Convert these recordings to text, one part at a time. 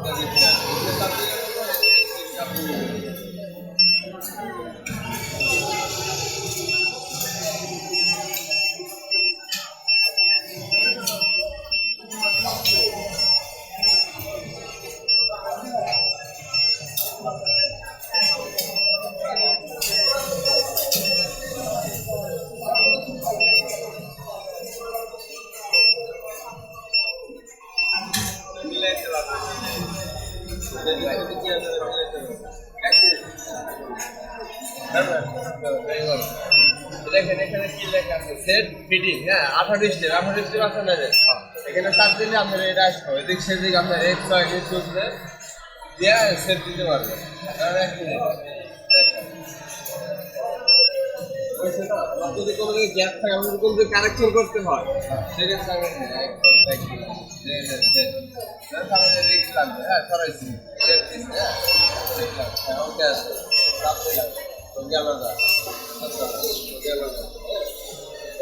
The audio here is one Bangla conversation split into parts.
Thank you. দেখেন, এখানে কি লেখা আছে? সেট ফিটিং হ্যাঁ আঠারো স্টেপ আঠারো স্টেপ আছে না? রে? এখানে চাপ দিলে আপনার এটা আসবে এদিক সেদিক আপনার এক্স ওয়াই এক্স চলছে দিয়ে সেট দিতে পারবেন। এক মিনিট। যদি কোনো গ্যাপ থাকে কোনো যদি করতে হয়? সেক্ষেত্রে আমি লাগবে হ্যাঁ সরাইছি হ্যাঁ হ্যাঁ চাপ দিলাম তো না আচ্ছা গেল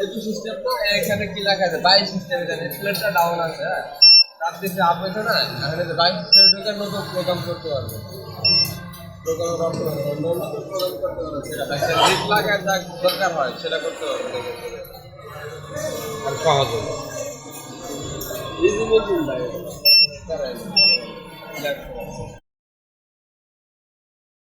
একটু সিস্টেমটা এখানে কি বাইশ সিস্টেম ডাউন আছে হ্যাঁ। আপ হয়েছে না বাইশ সিস্টেম নতুন প্রোগ্রাম করতে পারবে। দরকার হয় সেটা করতে পারবে সহজ লাগে